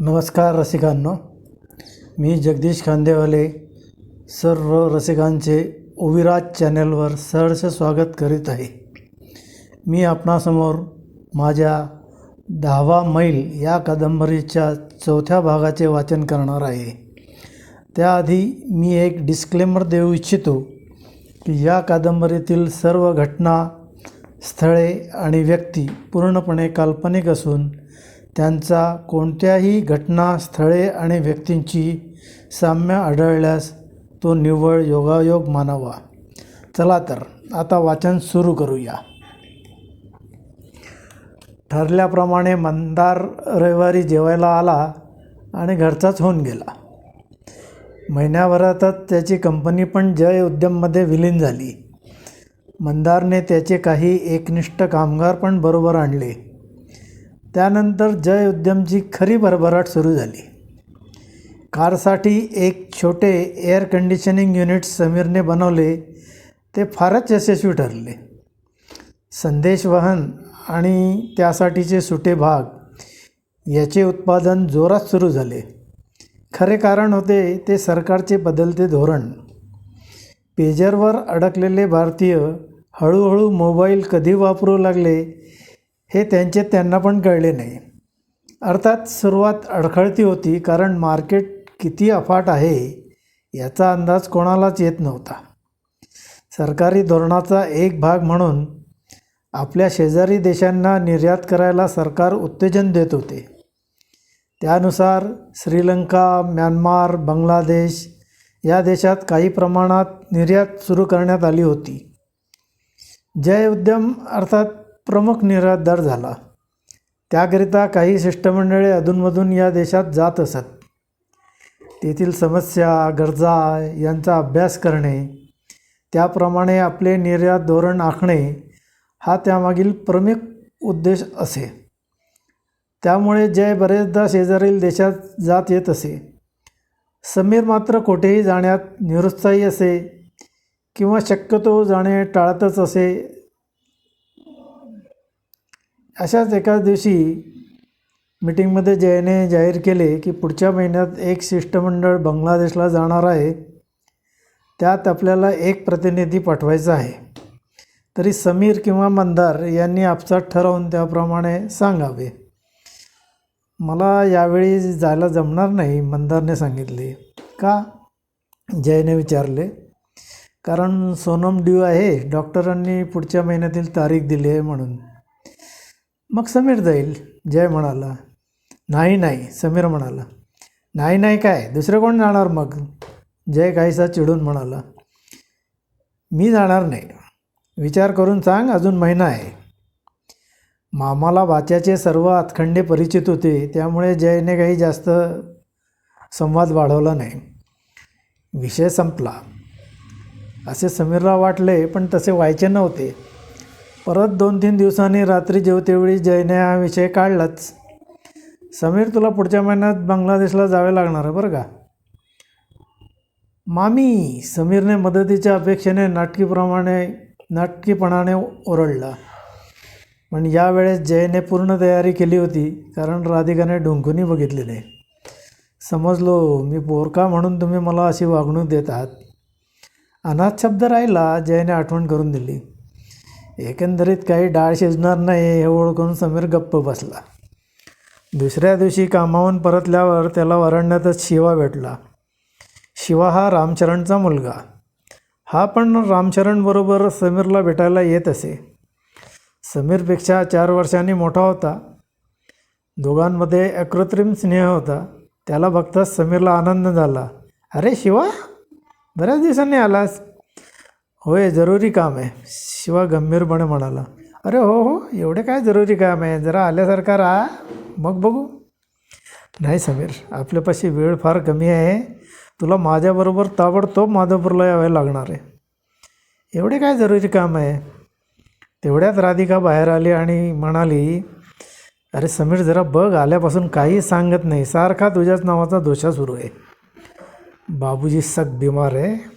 नमस्कार रसिकांनो. मी जगदीश खांदेवाले सर्व रसिकांचे ओविराज चॅनलवर सहर्ष स्वागत करीत आहे. मी आपणासमोर माझ्या दहावा मैल या कादंबरीच्या चौथ्या भागाचे वाचन करणार आहे. त्याआधी मी एक डिस्क्लेमर देऊ इच्छितो की या कादंबरीतील सर्व घटना स्थळे आणि व्यक्ती पूर्णपणे काल्पनिक असून त्यांचा कोणत्याही घटना स्थळे आणि व्यक्तींची साम्य आढळल्यास तो निव्वळ योगायोग मानावा. चला तर आता वाचन सुरू करूया. ठरल्याप्रमाणे मंदार रविवारी जेवायला आला आणि घरचाच होऊन गेला. महिन्याभरातच त्याची कंपनी पण जय उद्यममध्ये विलीन झाली. मंदारने त्याचे काही एकनिष्ठ कामगार पण बरोबर आणले. त्यानंतर जय उद्यमची खरी भरभराट सुरू झाली. कारसाठी एक छोटे एअर कंडिशनिंग युनिट समीरने बनवले ते फारच यशस्वी ठरले. संदेशवहन आणि त्यासाठीचे सुटे भाग याचे उत्पादन जोरात सुरू झाले. खरे कारण होते ते सरकारचे बदलते धोरण. पेजरवर अडकलेले भारतीय हळूहळू मोबाईल कधी वापरू लागले हे त्यांचे त्यांना पण कळले नाही. अर्थात सुरुवात अडखळती होती कारण मार्केट किती अफाट आहे याचा अंदाज कोणालाच येत नव्हता. सरकारी धोरणाचा एक भाग म्हणून आपल्या शेजारी देशांना निर्यात करायला सरकार उत्तेजन देत होते. त्यानुसार श्रीलंका म्यानमार बांगलादेश या देशात काही प्रमाणात निर्यात सुरू करण्यात आली होती. जय उद्यम अर्थात प्रमुख निर्यातदार झाला. त्याकरिता काही शिष्टमंडळे अधूनमधून या देशात जात असत. तेथील समस्या गरजा यांचा अभ्यास करणे त्याप्रमाणे आपले निर्यात धोरण आखणे हा त्यामागील प्रमुख उद्देश असे. त्यामुळे जय बरेचदा शेजारील देशात जात येत असे. समीर मात्र कुठेही जाण्यात निरुत्साही असे किंवा शक्यतो जाणे टाळतच असे अशाच एकाच दिवशी मीटिंगमध्ये जयने जाहीर केले की पुढच्या महिन्यात एक शिष्टमंडळ बांगलादेशला जाणार आहे. त्यात आपल्याला एक प्रतिनिधी पाठवायचा आहे. तरी समीर किंवा मंदार यांनी आपसात ठरवून त्याप्रमाणे सांगावे. मला यावेळी जायला जमणार नाही मंदारने सांगितले. का? जयने विचारले. कारण सोनम ड्यू आहे डॉक्टरांनी पुढच्या महिन्यातील तारीख दिली आहे म्हणून. मग समीर जाईल. जय म्हणाला. नाही नाही समीर म्हणाला. नाही नाही काय? दुसरं कोण जाणार मग? जय काहीसा चिडून म्हणाला. मी जाणार नाही. विचार करून सांग अजून महिना आहे. मामाला वाच्याचे सर्व आतखंडे परिचित होते त्यामुळे जयने काही जास्त संवाद वाढवला नाही. विषय संपला. असे समीरला वाटले पण तसे व्हायचे नव्हते. परत दोन तीन दिवसांनी रात्री जेवतेवेळी जयने हा विषय काढलाच. समीर तुला पुढच्या महिन्यात बांगलादेशला जावे लागणार आहे बरं का? मामी समीरने मदतीच्या अपेक्षेने नाटकीप्रमाणे नाटकीपणाने ओरडला. पण यावेळेस जयने पूर्ण तयारी केली होती कारण राधिकाने ढुंकूनही बघितलेले. समजलो मी पोरका म्हणून तुम्ही मला अशी वागणूक देत आहात. अनाथ शब्द राहिला जयने आठवण करून दिली. एकंदरीत काही डाळ शिजणार नाही हे ओळखून समीर गप्प बसला. दुसऱ्या दिवशी कामावून परतल्यावर त्याला वरण्यातच शिवा भेटला. शिवा हा रामचरणचा मुलगा. हा पण रामचरणबरोबर समीरला भेटायला येत असे. समीरपेक्षा चार वर्षांनी मोठा होता. दोघांमध्ये अकृत्रिम स्नेह होता. त्याला बघताच समीरला आनंद झाला. अरे शिवा बऱ्याच दिवसांनी आलास. होय जरुरी काम आहे. शिवा गंभीरपणे म्हणाला. अरे हो हो एवढे काय जरुरी काम आहे? जरा आल्यासारखा राहा. मग बघू. नाही समीर आपल्यापाशी वेळ फार कमी आहे. तुला माझ्याबरोबर ताबडतोब माधवपूरला यावे लागणार आहे. एवढे काय जरुरी काम आहे? तेवढ्यात राधिका बाहेर आली आणि म्हणाली अरे समीर जरा बघ आल्यापासून काही सांगत नाही. सारखा तुझ्याच नावाचा दोषा सुरू आहे. बाबूजी सग बिमार आहे.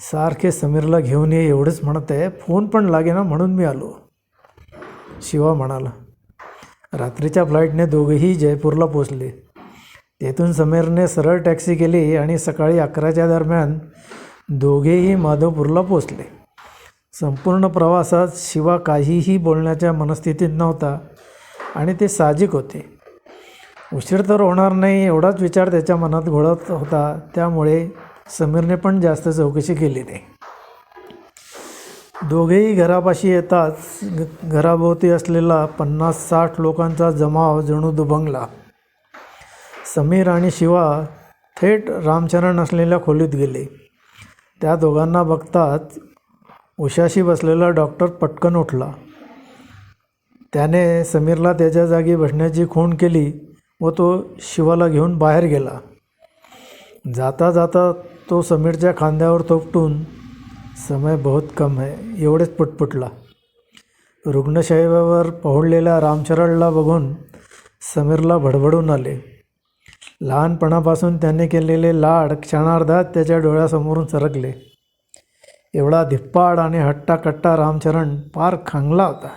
सारखे समीरला घेऊन ये एवढंच म्हणत आहे. फोन पण लागेना म्हणून मी आलो. शिवा म्हणाला रात्रीच्या फ्लाईटने दोघेही जयपूरला पोचले तेथून समीरने सरळ टॅक्सी केली आणि सकाळी अकराच्या दरम्यान दोघेही माधवपूरला पोचले संपूर्ण प्रवासात शिवा काहीही बोलण्याच्या मनस्थितीत नव्हता आणि ते साहजिक होते. उशीर तर होणार नाही एवढाच विचार त्याच्या मनात घोळत होता. त्यामुळे समीरने पण जास्त चौकशी केली नाही. दोघेही घरापाशी येताच घराभोवती असलेला पन्नास साठ लोकांचा जमाव जणू दुभंगला समीर आणि शिवा थेट रामचरण असलेल्या खोलीत गेले. त्या दोघांना बघताच उशाशी बसलेला डॉक्टर पटकन उठला. त्याने समीरला त्याच्या जागी बसण्याची खूण केली व तो शिवाला घेऊन बाहेर गेला. जाता जाता तो समीरच्या खांद्यावर थोपटून समय बहुत कम है एवढेच पुटपुटला. रुग्णशैवावर पहुडलेल्या रामचरणला बघून समीरला भडभडून आले. लहानपणापासून त्याने केलेले लाड क्षणार्धात त्याच्या डोळ्यासमोरून सरकले. एवढा धिप्पाड आणि हट्टाकट्टा रामचरण फार खांगला होता.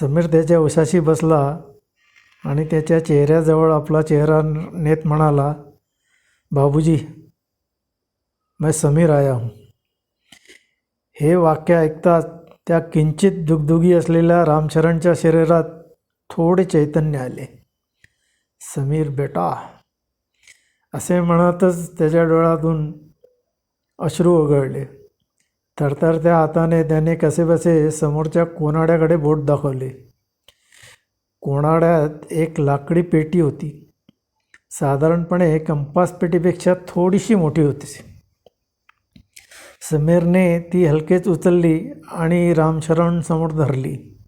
समीर त्याच्या उशाशी बसला आणि त्याच्या चेहऱ्याजवळ आपला चेहरा नेत म्हणाला बाबूजी मैं समीर आया हूँ। हे वाक्य ऐकताच त्या किंचित दुगदुगी असलेल्या रामचरणच्या शरीरात थोडे चैतन्य आले. समीर बेटा असे म्हणतच त्याच्या डोळ्यातून अश्रू ओघळले. थरथरत्या हाताने त्याने कसेबसे समोरच्या कोनाड्याकडे बोट दाखवले. कोणाड्यात एक लाकडी पेटी होती. साधारणपणे कंपास पेटीपेक्षा थोडीशी मोठी होती. समीरने ती हलकेच उचलली आणि रामशरण समोर धरली.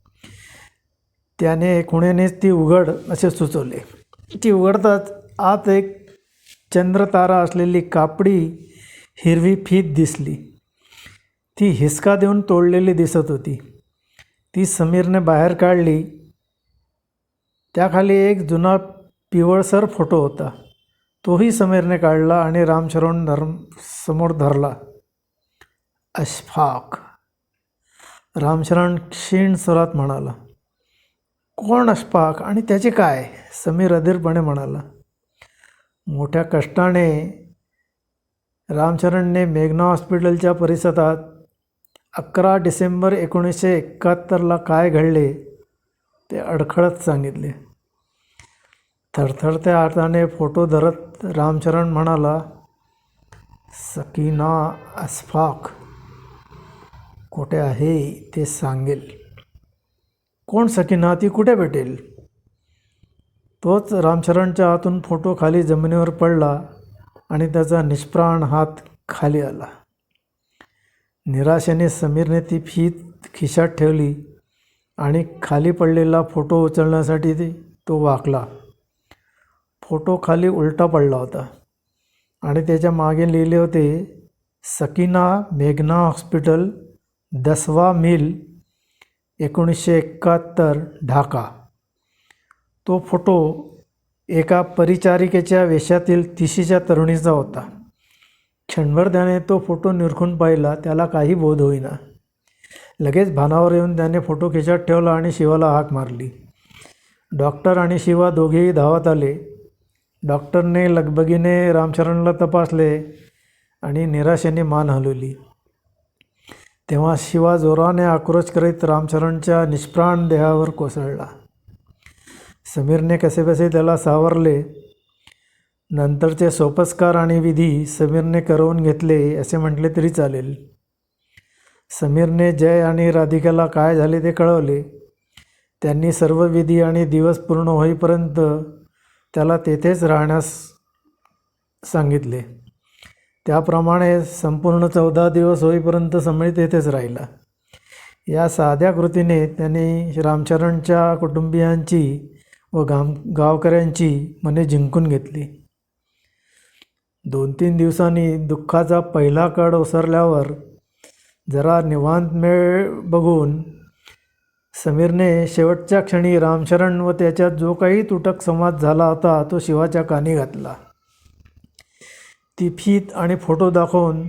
त्याने खुणेनेच ती उघड असे सुचवले. ती उघडताच आत एक चंद्रतारा असलेली कापडी हिरवी फीत दिसली. ती हिसका देऊन तोडलेली दिसत होती. ती समीरने बाहेर काढली. त्याखाली एक जुना पिवळसर फोटो होता. तोही समीरने काढला आणि रामशरण धर्म समोर धरला. अशफाक. रामशरण क्षीण स्वरात म्हणाला कोण अशफाक आणि त्याचे काय? समीर अधीरपणे म्हणाला मोठ्या कष्टाने रामचरणने मेघना हॉस्पिटलच्या परिसरात अकरा डिसेंबर एकोणीसशे एकाहत्तरला काय घडले ते अडखळत सांगितले. थरथरत्या हाताने फोटो धरत रामचरण म्हणाला सकीना अस्फाक कुठे आहे ते सांगेल. कोण सकीना? ती कुठे भेटेल? तोच रामचरणच्या हातून फोटो खाली जमिनीवर पडला आणि त्याचा निष्प्राण हात खाली आला. निराशेने समीरने ती फीत खिशात ठेवली आणि खाली पडलेला फोटो उचलण्यासाठी ती तो वाकला. फोटो खाली उलटा पडला होता. आणि त्याच्यामागे लिहिले होते सकीना मेघना हॉस्पिटल दसवा मिल एकोणीसशे एकाहत्तर ढाका. तो फोटो एका परिचारिकेच्या वेशातील तिशीच्या तरुणीचा होता. क्षणभर त्याने तो फोटो निरखून पाहिला त्याला काही बोध होईना. लगेच भानावर येऊन त्याने फोटो खिशात ठेवला आणि शिवाला हाक मारली. डॉक्टर आणि शिवा दोघेही धावत आले. डॉक्टरने लगबगीने रामचरणला तपासले आणि निराशेने मान हलवली. तेव्हा शिवा जोराने आक्रोश करीत रामचरणच्या निष्प्राण देहावर कोसळला. समीरने कसेबसे त्याला सावरले नंतरचे सोपस्कार आणि विधी समीरने करवून घेतले असे म्हटले तरी चालेल. समीरने जय आणि राधिकाला काय झाले ते कळवले. त्यांनी सर्व विधी आणि दिवस पूर्ण होईपर्यंत त्याला तेथेच राहण्यास सांगितले. त्याप्रमाणे संपूर्ण चौदा दिवस होईपर्यंत समीर तेथेच राहिला. या साध्या कृतीने त्यांनी रामचरणच्या कुटुंबियांची व गाम गावकऱ्यांची मने जिंकून घेतली. दोन तीन दिवसांनी दुःखाचा पहिला कड ओसरल्यावर जरा निवांत मेळ बघून समीरने शेवटच्या क्षणी रामशरण व त्याच्यात जो काही तुटक संवाद झाला होता तो शिवाच्या कानी घातला. ती फीत आणि फोटो दाखवून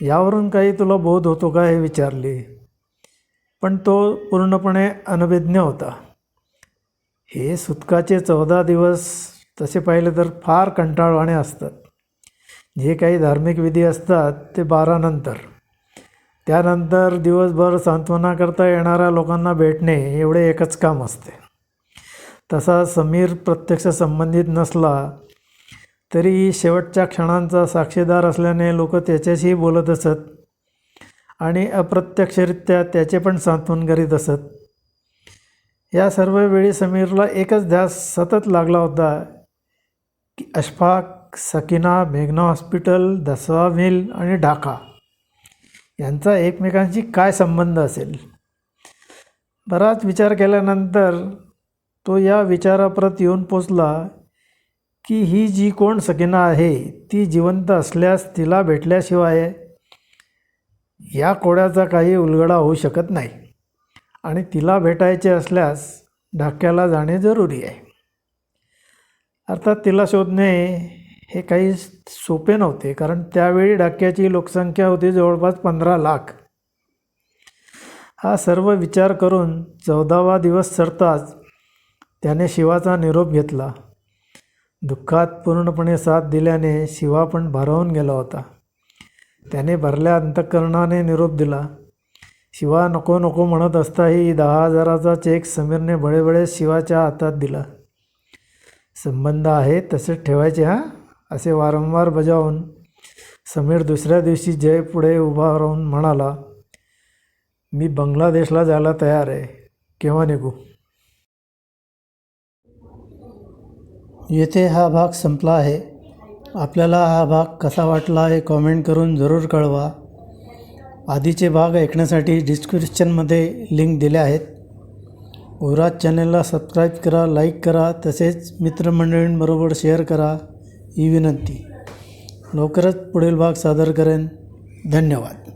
यावरून काही तुला बोध होतो का? हे विचारले. पण तो पूर्णपणे अनभिज्ञ होता. हे सुतकाचे चौदा दिवस तसे पाहिले तर फार कंटाळवाणे असतात. जे काही धार्मिक विधी असतात ते बारानंतर त्यानंतर दिवसभर सांत्वना करता येणाऱ्या लोकांना भेटणे एवढे एकच काम असते. तसा समीर प्रत्यक्ष संबंधित नसला तरी शेवटच्या क्षणांचा साक्षीदार असल्याने लोक त्याच्याशी बोलत असत आणि अप्रत्यक्षरित्या त्याचे पण सांत्वन करीत असत. या सर्व वेळी समीरला एकच ध्यास सतत लागला होता की अशफाक सकिना मेघना हॉस्पिटल दसवा मिल आणि ढाका. यांचा एकमेकांशी काय संबंध असेल? बराच विचार केल्यानंतर तो या विचाराप्रत येऊन पोचला की ही जी कोण सकिना आहे ती जिवंत असल्यास तिला भेटल्याशिवाय या कोड्याचा काही उलगडा होऊ शकत नाही आणि तिला भेटायचे असल्यास ढाक्याला जाणे जरुरी आहे. अर्थात तिला शोधणे हे काही सोपे नव्हते कारण त्यावेळी डाक्याची लोकसंख्या होती जवळपास पंधरा लाख. हा सर्व विचार करून चौदावा दिवस सरताच त्याने शिवाचा निरोप घेतला. दुःखात पूर्णपणे साथ दिल्याने शिवा पण भारावून गेला होता. त्याने भरल्या अंतःकरणाने निरोप दिला. शिवा नको नको म्हणत असताही दहा हजाराचा चेक समीरने बळेबळे शिवाच्या हातात दिला. संबंध आहे तसेच ठेवायचे हां? असे वारंवार बजावून समीर दुसऱ्या दिवशी जय पुढे उभा राहून म्हणाला मी बांगलादेशला जायला तयार आहे. केव्हा निघू? येथे हा भाग संपला आहे. आपल्याला हा भाग कसा वाटला हे कॉमेंट करून जरूर कळवा. आधीचे भाग ऐकण्यासाठी डिस्क्रिप्शनमध्ये लिंक दिल्या आहेत. ओराज चॅनलला सबस्क्राईब करा लाईक करा तसेच मित्रमंडळींबरोबर शेअर करा. ही विनंती. लवकरच पुढील भाग सादर करेन. धन्यवाद.